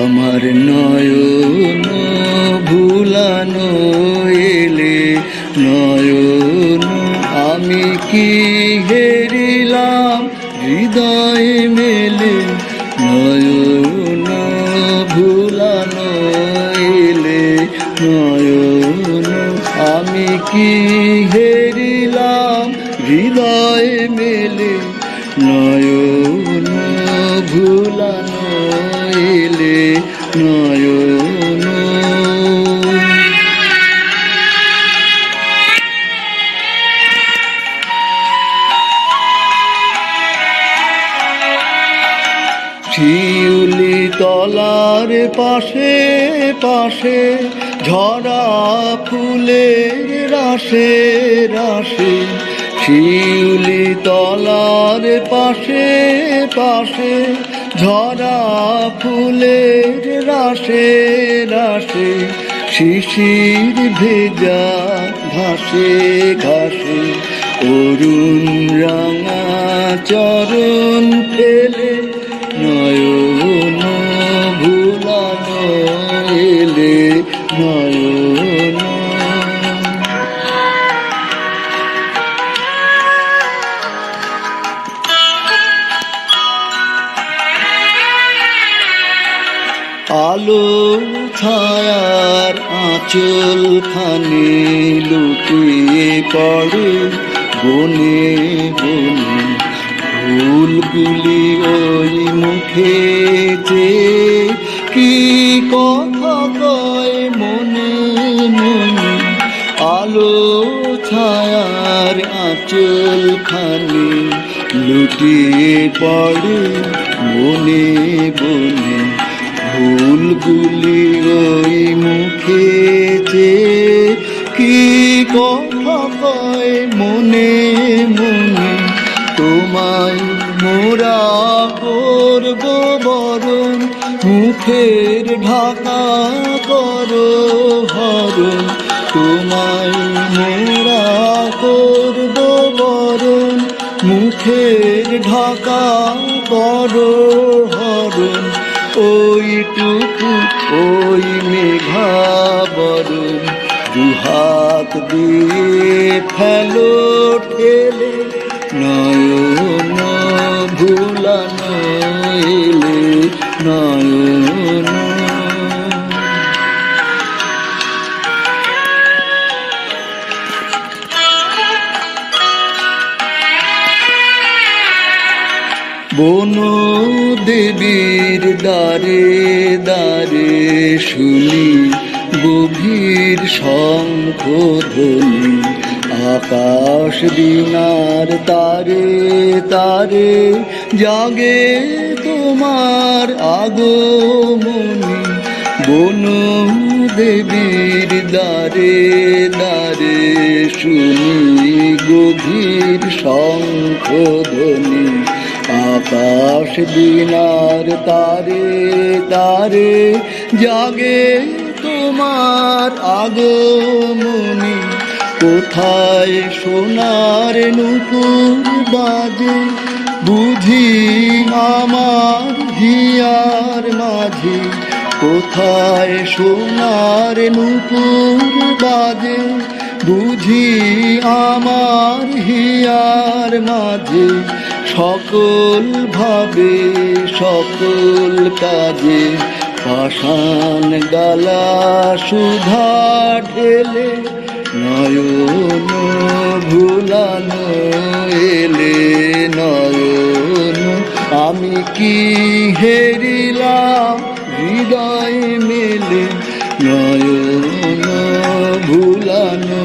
আমার নয়ন ভুলানো এলে, নয়ন আমি কি হেরিলাম? হৃদয় মেলে, নয়ন ভুলানো এলে, নয়ন আমি কি হেরিলাম? হৃদয় মেলে, নয়ন ভুলানো শিউলি তলার পাশে পাশে ঝরা ফুলের রাশে রাশে। শিউলি তলার পাশে পাশে ঝরা ফুলের রাশে রাশে শিশির ভেজা ঘাসে ঘাসে অরুণ রাঙা চরণ আলো ছায়ার আঁচল খানি লুকিয়ে পড়ে বনে বনে। ফুলগুলি ওই মুখে যে কি কথা কয় মনে মনে। আলো ছায়ার আঁচল খানি লুটিয়ে পড়ে বনে বনে। ফুলগুলি ওই মুখে যে কি কথা কয় মনে মনে, তোমায় মোরা করব বরণ, মুখের ঢাকা করো হরণ, তোমায় মোরা করব বরণ, মুখের ঢাকা করো ওইটুকু ওই মেঘাবরণ দুহাত দিয়ে ফেলো ঠেলে নয়ন বন দেবীর দ্বারে দ্বারে শুনি গভীর শঙ্খ ধ্বনি আকাশ দিনার তারে তারে জাগে তোমার আগমনি। বন দেবীর দ্বারে দ্বারে শুনি গভীর শঙ্খ ধ্বনি আকাশ দিনার তারে তারে জাগে তোমার আগমনি। কোথায় সোনার নুপুর বাজে, বুঝি আমার হিয়ার মাঝে। কোথায় সোনার নুপুর বাজে, বুঝি আমার হিয়ার মাঝে। সকল ভাবে, সকল কাজে পাষাণ গালা সুধা ঢেলে, নয়ন ভুলানো এলে, নয়ন আমি কি হেরিলাম হৃদয় মেলে, নয়ন ভুলানো